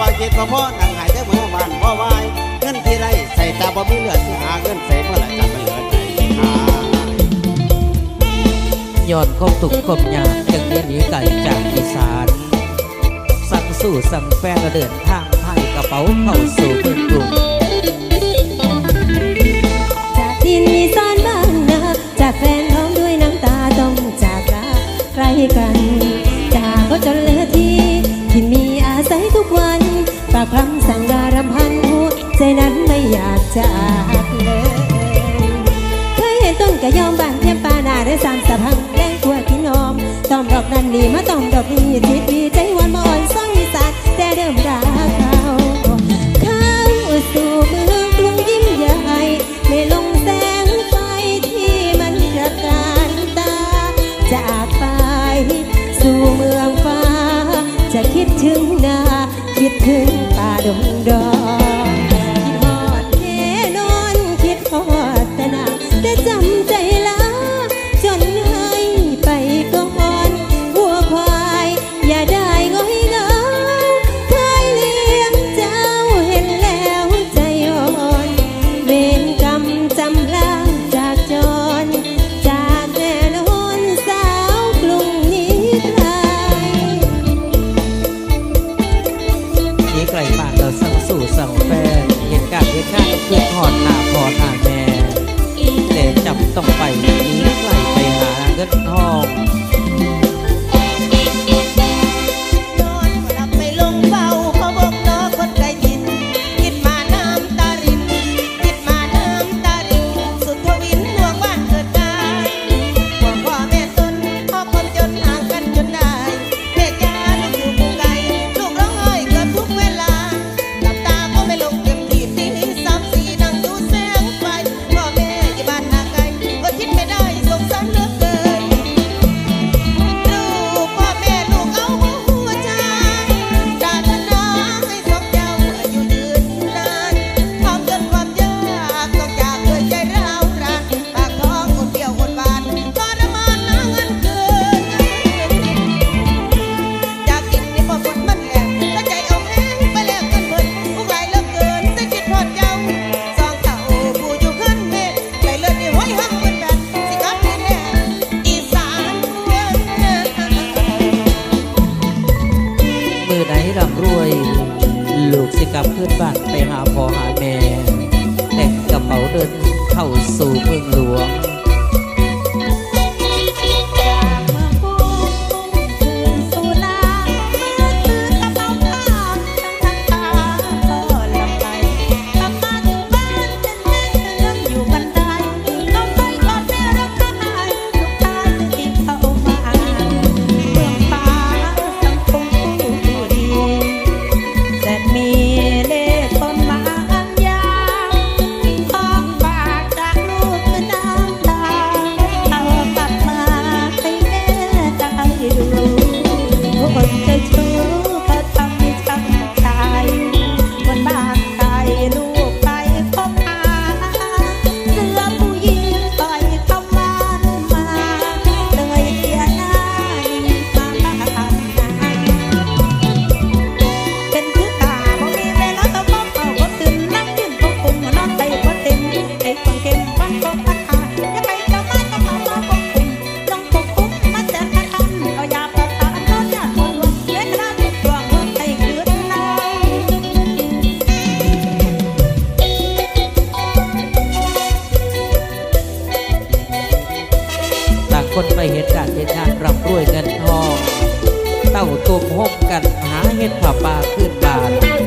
บ่คิดบ่พอนังหายแใจมือมันบ่วายเงินที่ไรใส่ตาบ่มีเหลือสิหาเงินใส่เมื่อไหร่จะไม่เหลือใจหาย้อนความตุกควายาจึงเรียนหนีไก่จากอีสาน สั่งสู้สั่งแฟนและเดินทางไทยกระเป๋าเข้าสู่เมืองกรุง ได้สามสะพังแดงกว่าพี่น้องต้อมดอกนั้นนี่มาต้อมดอกนี้ทิดดีใจวันมาอ่อนซ่องสัตว์แต่เดิมรักเขาเข้าสู่เมืองกรุงยิ้มใหญ่ไม่ลงแสงไฟที่มันกระการตา จากไปสู่เมืองฟ้า จะคิดถึงนาคิดถึงป่าดงดอกคิดหอดเทนอนคิดหอดแต่นาแต่จำ หน้าพ่อหาแม่แต่จำต้องไปนี้ไกลไปหาเงินทอง กลับขึ้นบ้านไปหาพ่อหาแม่แต่งกระเป๋าเดินเข้าสู่เมืองหลวง del trono. คนไปเห็นการเห็นงานร่ำรวยเงินทอง เต่าตุ่มห่มกันหาเห็ดผ้าป่าขึ้นบาน